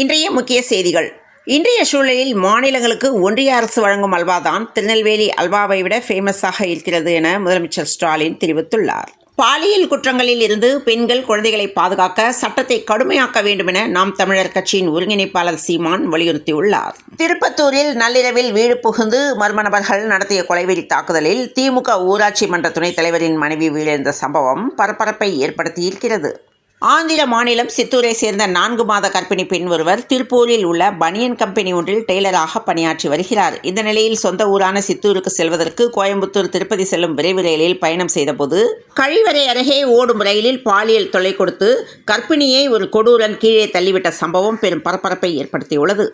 இன்றைய முக்கிய செய்திகள். இன்றைய சூழலில் மாநிலங்களுக்கு ஒன்றிய அரசு வழங்கும் அல்வா தான் திருநெல்வேலி அல்வாவை விட ஃபேமஸாக இருக்கிறது என முதலமைச்சர் ஸ்டாலின் தெரிவித்துள்ளார். பாலியல் குற்றங்களில் இருந்து பெண்கள் குழந்தைகளை பாதுகாக்க சட்டத்தை கடுமையாக்க வேண்டும் என நாம் தமிழர் கட்சியின் ஒருங்கிணைப்பாளர் சீமான் வலியுறுத்தியுள்ளார். திருப்பத்தூரில் நள்ளிரவில் வீடு புகுந்து மர்ம நபர்கள் நடத்திய கொலைவெறி தாக்குதலில் திமுக ஊராட்சி மன்ற துணைத் தலைவரின் மனைவி வீழிழந்த சம்பவம் பரபரப்பை ஏற்படுத்தியிருக்கிறது. ஆந்திர மாநிலம் சித்தூரை சேர்ந்த நான்கு மாத கர்ப்பிணி பெண் ஒருவர் திருப்பூரில் உள்ள பனியன் கம்பெனி ஒன்றில் டெய்லராக பணியாற்றி வருகிறார். இந்த நிலையில் சொந்த ஊரான சித்தூருக்கு செல்வதற்கு கோயம்புத்தூர் திருப்பதி செல்லும் விரைவு ரயிலில் பயணம் செய்தபோது கழிவறை அருகே ஓடும் ரயிலில் பாலியல் தொல்லை கொடுத்து கர்ப்பிணியை ஒரு கொடூரன் கீழே தள்ளிவிட்ட சம்பவம் பெரும் பரபரப்பை ஏற்படுத்தியுள்ளது.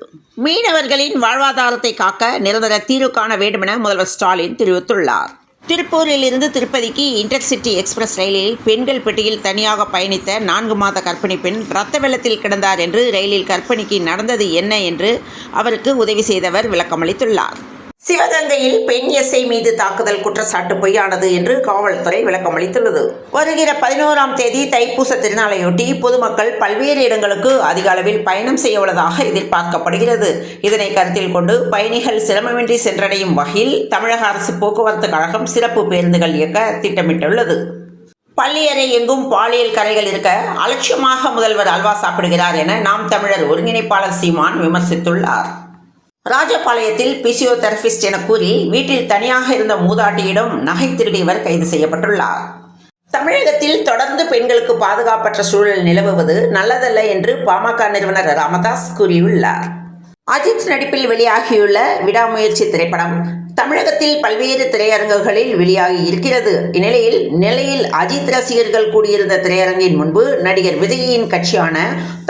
மீனவர்களின் வாழ்வாதாரத்தை காக்க நிரந்தர தீர்வு காண வேண்டுமென முதல்வர் ஸ்டாலின் தெரிவித்துள்ளார். திருப்பூரில் இருந்து திருப்பதிக்கு இன்டர்சிட்டி எக்ஸ்பிரஸ் ரயிலில் பெண்கள் பெட்டியில் தனியாக பயணித்த நான்கு மாத கர்ப்பிணி பெண் ரத்த வெள்ளத்தில் கிடந்தார் என்று ரயிலில் கர்ப்பிணிக்கு நடந்தது என்ன என்று அவருக்கு உதவி செய்தவர் விளக்கமளித்துள்ளார். சிவகங்கையில் பெண் எஸ்ஐ மீது தாக்குதல் குற்றச்சாட்டு பொய்யானது என்று காவல்துறை விளக்கமளித்துள்ளது வருகிற பதினோராம் தேதி தைப்பூச திருநாளையொட்டி பொதுமக்கள் பல்வேறு இடங்களுக்கு அதிக அளவில் பயணம் செய்ய உள்ளதாக எதிர்பார்க்கப்படுகிறது. இதனை கருத்தில் கொண்டு பயணிகள் சிரமமின்றி சென்றடையும் வகையில் தமிழக அரசு போக்குவரத்து கழகம் சிறப்பு பேருந்துகள் இயக்க திட்டமிட்டுள்ளது. பள்ளியறை எங்கும் பாலியல் கரைகள் இருக்க அலட்சியமாக முதல்வர் அல்வா சாப்பிடுகிறார் என நாம் தமிழர் ஒருங்கிணைப்பாளர் சீமான் விமர்சித்துள்ளார். ராஜபாளையத்தில் பிசியோதெரபிஸ்ட் என கூறி வீட்டில் தனியாக இருந்த மூதாட்டியிடம் நகை திருடியவர் கைது செய்யப்பட்டுள்ளார். தமிழகத்தில் தொடர்ந்து பெண்களுக்கு பாதுகாப்பற்ற சூழல் நிலவுவது நல்லதல்ல என்று பாமக நிறுவனர் ராமதாஸ் கூறியுள்ளார். அஜித் நடிப்பில் வெளியாகியுள்ள விடாமுயற்சி திரைப்படம் தமிழகத்தில் பல்வேறு திரையரங்குகளில் வெளியாகி இருக்கிறது. இந்நிலையில் நிலையில் அஜித் ரசிகர்கள் கூடியிருந்த திரையரங்கின் முன்பு நடிகர் விஜயின் கட்சியான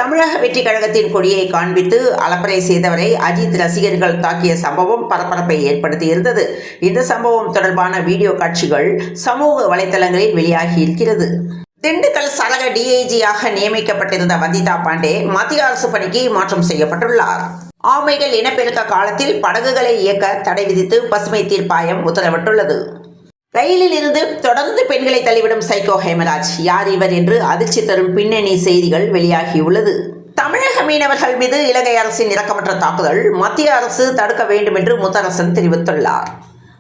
தமிழக வெற்றி கழகத்தின் கொடியை காண்பித்து அலப்பறை செய்தவரை அஜித் ரசிகர்கள் தாக்கிய சம்பவம் பரபரப்பை ஏற்படுத்தியிருந்தது. இந்த சம்பவம் தொடர்பான வீடியோ காட்சிகள் சமூக வலைதளங்களில் வெளியாகி இருக்கிறது. திண்டுக்கல் சரக டிஐஜியாக நியமிக்கப்பட்டிருந்த வந்திதா பாண்டே மத்திய அரசு பணிக்கு மாற்றம் செய்யப்பட்டுள்ளார். ஆமைகள் இனப்பெருக்க காலத்தில் படகுகளை இயக்க தடை விதித்து பசுமை தீர்ப்பாயம் உத்தரவிட்டுள்ளது. ரயிலில் இருந்து தொடர்ந்து பெண்களை தள்ளிவிடும் சைக்கோ ஹேமராஜ் யார் இவர் என்று அதிர்ச்சி தரும் பின்னணி செய்திகள் வெளியாகியுள்ளது. தமிழக மீனவர்கள் மீது இலங்கை அரசின் இரக்கமற்ற தாக்குதல் மத்திய அரசு தடுக்க வேண்டும் என்று முத்தரசன் தெரிவித்துள்ளார்.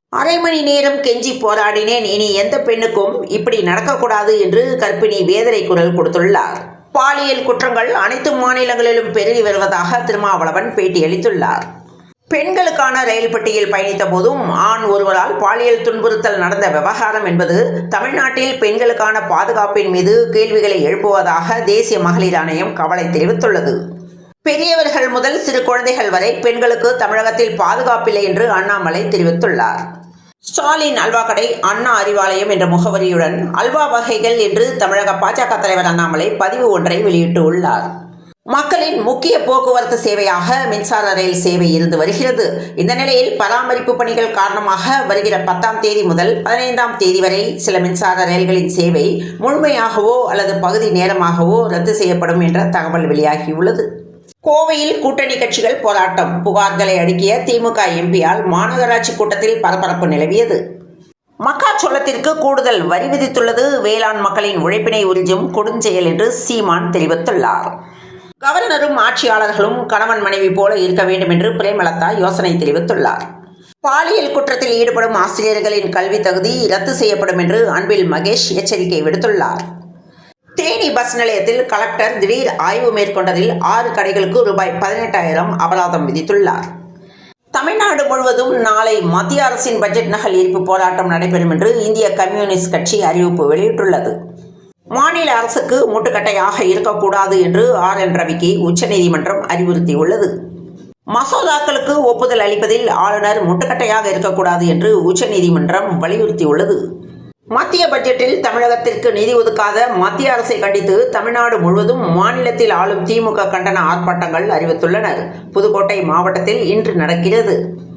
அரை மணி நேரம் கெஞ்சி போராடினேன் இனி எந்த பெண்ணுக்கும் இப்படி நடக்கக்கூடாது என்று கர்ப்பிணி வேதனை குரல் கொடுத்துள்ளார். பாலியல் குற்றங்கள் அனைத்து மாநிலங்களிலும் பெருகி வருவதாக திருமாவளவன் பேட்டியளித்துள்ளார். பெண்களுக்கான ரயில் பெட்டியில் பயணித்த போதும் ஆண் ஒருவரால் பாலியல் துன்புறுத்தல் நடந்த விவகாரம் என்பது தமிழ்நாட்டில் பெண்களுக்கான பாதுகாப்பின் மீது கேள்விகளை எழுப்புவதாக தேசிய மகளிர் ஆணையம் கவலை தெரிவித்துள்ளது. பெரியவர்கள் முதல் சிறு குழந்தைகள் வரை பெண்களுக்கு தமிழகத்தில் பாதுகாப்பில்லை என்று அண்ணாமலை தெரிவித்துள்ளார். ஸ்டாலின் அல்வா கடை அண்ணா அறிவாலயம் என்ற முகவரியுடன் அல்வா வகைகள் என்று தமிழக பாஜக தலைவர் அண்ணாமலை பதிவு ஒன்றை வெளியிட்டுள்ளார். மக்களின் முக்கிய போக்குவரத்து சேவையாக மின்சார ரயில் சேவை இருந்து வருகிறது. இந்த நிலையில் பராமரிப்பு பணிகள் காரணமாக வருகிற பத்தாம் தேதி முதல் பதினைந்தாம் தேதி வரை சில மின்சார ரயில்களின் சேவை முழுமையாகவோ அல்லது பகுதி நேரமாகவோ ரத்து செய்யப்படும் என்ற தகவல் வெளியாகியுள்ளது. கோவையில் கூட்டணி கட்சிகள் போராட்டம். புகார்களை அடுக்கிய திமுக எம்பியால் மாநகராட்சி கூட்டத்தில் பரபரப்பு நிலவியது. மக்காச்சோளத்திற்கு கூடுதல் வரி விதித்துள்ளது. வேளாண் மக்களின் உழைப்பினை உறிஞ்சும் கொடுஞ்செயல் என்று சீமான் தெரிவித்துள்ளார். கவர்னரும் ஆட்சியாளர்களும் கணவன் மனைவி போல இருக்க வேண்டும் என்று பிரேமலதா யோசனை தெரிவித்துள்ளார். பாலியல் குற்றத்தில் ஈடுபடும் ஆசிரியர்களின் கல்வி தகுதி ரத்து செய்யப்படும் என்று அன்பில் மகேஷ் எச்சரிக்கை விடுத்துள்ளார். தேனி பஸ் நிலையத்தில் கலெக்டர் திடீர் ஆய்வு மேற்கொண்டதில் ஆறு கடைகளுக்கு ரூபாய் பதினெட்டாயிரம் அபராதம் விதித்துள்ளார். தமிழ்நாடு முழுவதும் நாளை மத்திய அரசின் பட்ஜெட் நகல் ஈர்ப்பு போராட்டம் நடைபெறும் என்று இந்திய கம்யூனிஸ்ட் கட்சி அறிவிப்பு வெளியிட்டுள்ளது. மாநில அரசுக்கு முட்டுக்கட்டையாக இருக்கக்கூடாது என்று ஆர் என் ரவிக்கு உச்சநீதிமன்றம் அறிவுறுத்தியுள்ளது. மசோதாக்களுக்கு ஒப்புதல் அளிப்பதில் ஆளுநர் முட்டுக்கட்டையாக இருக்கக்கூடாது என்று உச்சநீதிமன்றம் வலியுறுத்தியுள்ளது. மத்திய பட்ஜெட்டில் தமிழகத்திற்கு நிதி ஒதுக்காத மத்திய அரசை கண்டித்து தமிழ்நாடு முழுவதும் மாநிலத்தில் ஆளும் திமுக கண்டன ஆர்ப்பாட்டங்கள் அறிவித்துள்ளனர் புதுக்கோட்டை மாவட்டத்தில் இன்று நடக்கிறது.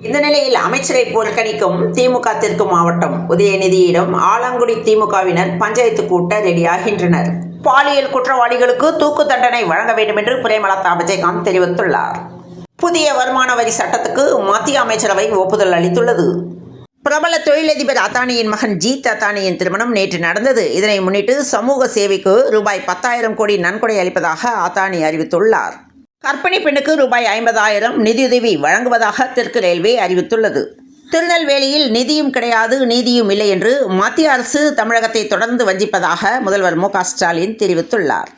இந்த நிலையில் அமைச்சரை புறக்கணிக்கும் திமுக தெற்கு மாவட்டம் உதயநிதியிடம் ஆலங்குடி திமுகவினர் பஞ்சாயத்து கூட்ட ரெடியாகின்றனர். பாலியல் குற்றவாளிகளுக்கு தூக்கு தண்டனை வழங்க வேண்டும் என்று பிரேமலதா விஜயகாந்த் தெரிவித்துள்ளார். புதிய வருமான வரி சட்டத்துக்கு மத்திய அமைச்சரவை ஒப்புதல் அளித்துள்ளது. பிரபல தொழிலதிபர் அத்தானியின் மகன் ஜீத் அத்தானியின் திருமணம் நேற்று நடந்தது. இதனை முன்னிட்டு சமூக சேவைக்கு ரூபாய் பத்தாயிரம் கோடி நன்கொடை அளிப்பதாக அத்தானி அறிவித்துள்ளார். கர்ப்பிணி பெண்ணுக்கு ரூபாய் ஐம்பதாயிரம் நிதியுதவி வழங்குவதாக தெற்கு ரயில்வே அறிவித்துள்ளது. திருநெல்வேலியில் நிதியும் கிடையாது நீதியும் இல்லை என்று மத்திய அரசு தமிழகத்தை தொடர்ந்து வஞ்சிப்பதாக முதல்வர் மு ஸ்டாலின் தெரிவித்துள்ளார்.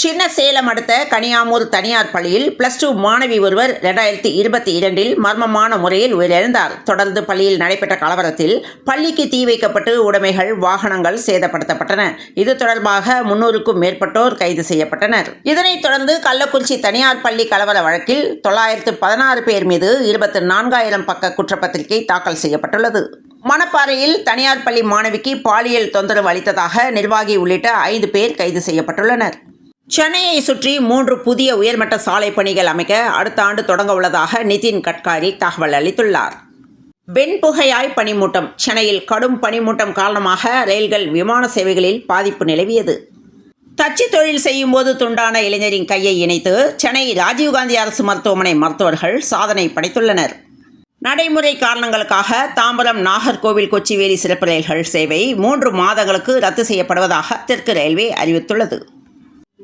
சின்ன சேலம் அடுத்த கனியாமூர் தனியார் பள்ளியில் பிளஸ் டூ மாணவி ஒருவர் இரண்டாயிரத்தி இருபத்தி இரண்டில் மர்மமான முறையில் உயிரிழந்தார். தொடர்ந்து பள்ளியில் நடைபெற்ற கலவரத்தில் பள்ளிக்கு தீ வைக்கப்பட்டு உடைமைகள் வாகனங்கள் சேதப்படுத்தப்பட்டன. இது தொடர்பாக முன்னூறுக்கும் மேற்பட்டோர் கைது செய்யப்பட்டனர். இதனைத் தொடர்ந்து கள்ளக்குறிச்சி தனியார் பள்ளி கலவர வழக்கில் தொள்ளாயிரத்து பதினாறு பேர் மீது இருபத்தி நான்காயிரம் பக்க குற்றப்பத்திரிகை தாக்கல் செய்யப்பட்டுள்ளது. மணப்பாறையில் தனியார் பள்ளி மாணவிக்கு பாலியல் தொந்தரவு அளித்ததாக நிர்வாகி உள்ளிட்ட ஐந்து பேர் கைது செய்யப்பட்டுள்ளனர். சென்னையை சுற்றி மூன்று புதிய உயர்மட்ட சாலை பணிகள் அமைக்க அடுத்த ஆண்டு தொடங்க உள்ளதாக நிதின் கட்காரி தகவல் அளித்துள்ளார். வெண்புகையாய் பனிமூட்டம். சென்னையில் கடும் பனிமூட்டம் காரணமாக ரயில்கள் விமான சேவைகளில் பாதிப்பு நிலவியது. தச்சு தொழில் செய்யும் போது துண்டான இளைஞரின் கையை இணைத்து சென்னை ராஜீவ்காந்தி அரசு மருத்துவமனை மருத்துவர்கள் சாதனை படைத்துள்ளனர். நடைமுறை காரணங்களுக்காக தாம்பரம் நாகர்கோவில் கொச்சிவேலி சிறப்பு ரயில்கள் சேவை மூன்று மாதங்களுக்கு ரத்து செய்யப்படுவதாக தெற்கு ரயில்வே அறிவித்துள்ளது.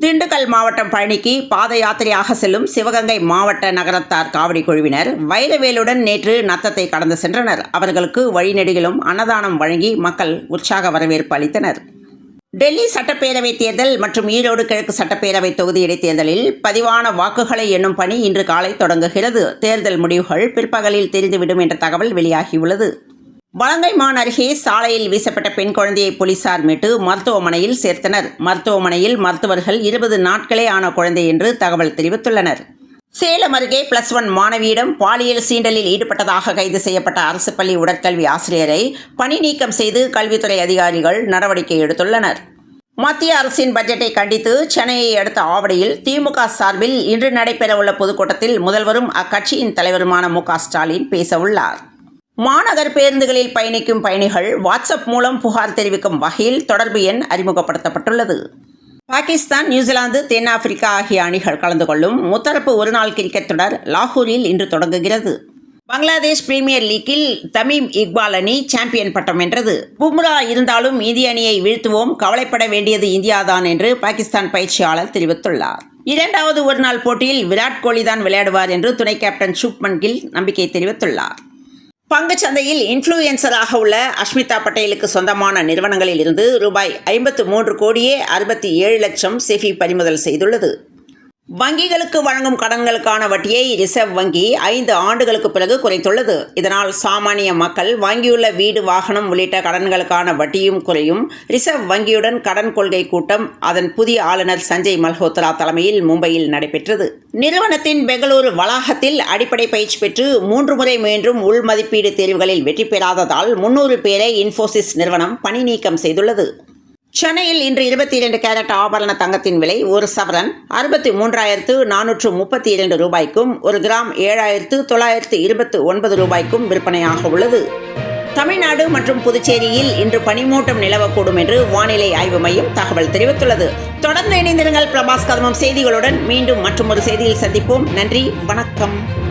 திண்டுக்கல் மாவட்டம் பழனிக்கு பாத யாத்திரையாக செல்லும் சிவகங்கை மாவட்ட நகரத்தார் காவடி குழுவினர் வைரவேலுடன் நேற்று நத்தத்தை கடந்து சென்றனர். அவர்களுக்கு வழிநெடுகிலும் அன்னதானம் வழங்கி மக்கள் உற்சாக வரவேற்பு அளித்தனர். டெல்லி சட்டப்பேரவை தேர்தல் மற்றும் ஈரோடு கிழக்கு சட்டப்பேரவை தொகுதி இடைத்தேர்தலில் பதிவான வாக்குகளை எண்ணும் பணி இன்று காலை தொடங்குகிறது. தேர்தல் முடிவுகள் பிற்பகலில் தெரிந்துவிடும் என்ற தகவல் வெளியாகியுள்ளது. வலங்கைமான் அருகே சாலையில் வீசப்பட்ட பெண் குழந்தையை போலீசார் மீட்டு மருத்துவமனையில் சேர்த்தனர். மருத்துவமனையில் மருத்துவர்கள் இருபது நாட்களே ஆன குழந்தை என்று தகவல் தெரிவித்துள்ளனர். சேலம் அருகே பிளஸ் ஒன் மாணவியிடம் பாலியல் சீண்டலில் ஈடுபட்டதாக கைது செய்யப்பட்ட அரசு பள்ளி உடற்கல்வி ஆசிரியரை பணி நீக்கம் செய்து கல்வித்துறை அதிகாரிகள் நடவடிக்கை எடுத்துள்ளனர். மத்திய அரசின் பட்ஜெட்டை கண்டித்து சென்னையை அடுத்த ஆவடியில் திமுக சார்பில் இன்று நடைபெறவுள்ள பொதுக்கூட்டத்தில் முதல்வரும் அக்கட்சியின் தலைவருமான மு ஸ்டாலின் பேசவுள்ளார். மாநகர் பேருந்துகளில் பயணிக்கும் பயணிகள் வாட்ஸ்அப் மூலம் புகார் தெரிவிக்கும் வகையில் தொடர்பு எண் அறிமுகப்படுத்தப்பட்டுள்ளது. பாகிஸ்தான் நியூசிலாந்து தென்னாப்பிரிக்கா ஆகிய அணிகள் கலந்து கொள்ளும் முத்தரப்பு ஒருநாள் கிரிக்கெட் தொடர் லாகூரில் இன்று தொடங்குகிறது. பங்களாதேஷ் பிரீமியர் லீக்கில் தமீம் இக்பால் அணி சாம்பியன் பட்டம் வென்றது. பும்ரா இருந்தாலும் இந்திய அணியை வீழ்த்துவோம் கவலைப்பட வேண்டியது இந்தியாதான் என்று பாகிஸ்தான் பயிற்சியாளர் தெரிவித்துள்ளார். இரண்டாவது ஒருநாள் போட்டியில் விராட் கோலி தான் விளையாடுவார் என்று துணை கேப்டன் சுப்மன் கில் நம்பிக்கை தெரிவித்துள்ளார். பங்குச் சந்தையில் இன்ஃப்ளூயன்சராக உள்ள அஷ்மிதா பட்டேலுக்கு சொந்தமான நிறுவனங்களில் இருந்து ரூபாய் ஐம்பத்து மூன்று கோடியே அறுபத்தி ஏழு லட்சம் செஃபி பறிமுதல் செய்துள்ளது. வங்கிகளுக்கு வழங்கும் கடன்களுக்கான வட்டியை ரிசர்வ் வங்கி ஐந்து ஆண்டுகளுக்கு பிறகு குறைத்துள்ளது. இதனால் சாமானிய மக்கள் வாங்கியுள்ள வீடு வாகனம் உள்ளிட்ட கடன்களுக்கான வட்டியும் குறையும். ரிசர்வ் வங்கியுடன் கடன் கொள்கை கூட்டம் அதன் புதிய ஆளுநர் சஞ்சய் மல்ஹோத்ரா தலைமையில் மும்பையில் நடைபெற்றது. நிறுவனத்தின் பெங்களூரு வளாகத்தில் அடிப்படை பயிற்சி பெற்று மூன்று முறை மீண்டும் உள் மதிப்பீடு தேர்வுகளில் வெற்றி பெறாததால் முன்னூறு பேரை இன்ஃபோசிஸ் நிறுவனம் பணி நீக்கம் செய்துள்ளது. சென்னையில் இன்று இருபத்தி இரண்டு கேரட் ஆபரண தங்கத்தின் விலை ஒரு சவரன் அறுபத்தி மூன்றாயிரத்து நானூற்று முப்பத்தி இரண்டு ரூபாய்க்கும் ஒரு கிராம் ஏழாயிரத்து தொள்ளாயிரத்து இருபத்து ஒன்பது ரூபாய்க்கும் விற்பனையாக உள்ளது. தமிழ்நாடு மற்றும் புதுச்சேரியில் இன்று பனிமூட்டம் நிலவக்கூடும் என்று வானிலை ஆய்வு மையம் தகவல் தெரிவித்துள்ளது. தொடர்ந்து இணைந்திருங்கள் பிரபாஸ் கதமம் செய்திகளுடன். மீண்டும் மற்றொரு செய்தியில் சந்திப்போம். நன்றி வணக்கம்.